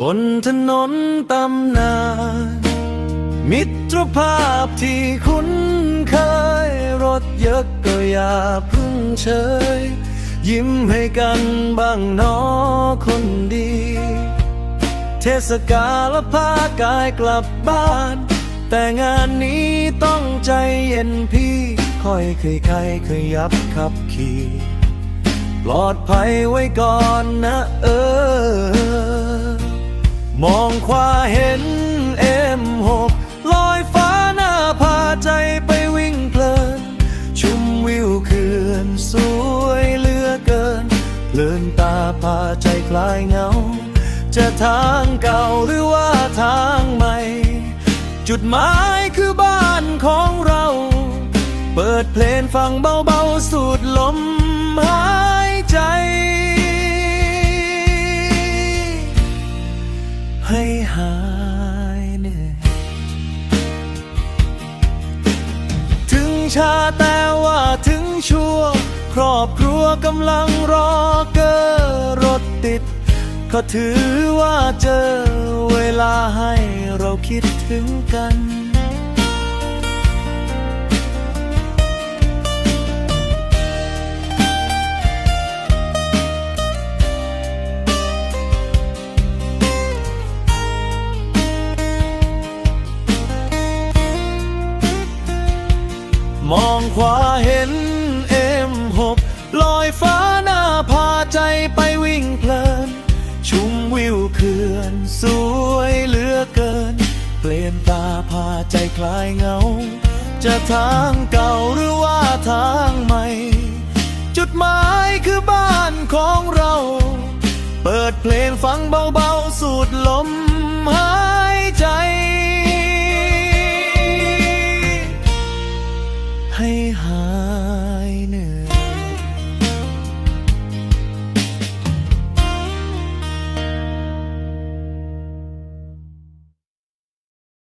บนถนนตำนาน มิตรภาพที่คุ้นเคย รถเยอะก็อย่าพึ่งเฉย ยิ้มให้กันบ้างนอคนดี เทศกาลพากายกลับบ้าน แต่งานนี้ต้องใจเย็นพี่ค่อยเคยใครเคยยับขับขี่ ปลอดภัยไว้ก่อนนะเออ มองขวาเห็นเอ็มหกลอยฟ้าหน้าพาใจไปวิ่งเพลิน ชุมวิวเขื่อนสวยเหลือเกิน เพลินตาพาใจคลายเหงา จะทางเก่าหรือว่าทางใหม่ จุดหมายคือบ้านของเรา เปิดเพลงฟังเบาๆสูดลมหายใจ หายเหนื่อยถึงชาแต่ว่าถึงชัวร์ครอบครัวกำลังรอเกอรถติด ก็ถือว่าเจอเวลาให้เราคิดถึงกัน มองขวาเห็นเอ็มหกลอยฟ้าหน้าพาใจไปวิ่งเพลิน ชุมวิวเขื่อนสวยเหลือเกิน เปลี่ยนตาพาใจคลายเงา จะทางเก่าหรือว่าทางใหม่ จุดหมายคือบ้านของเรา เปิดเพลงฟังเบาๆสูดลม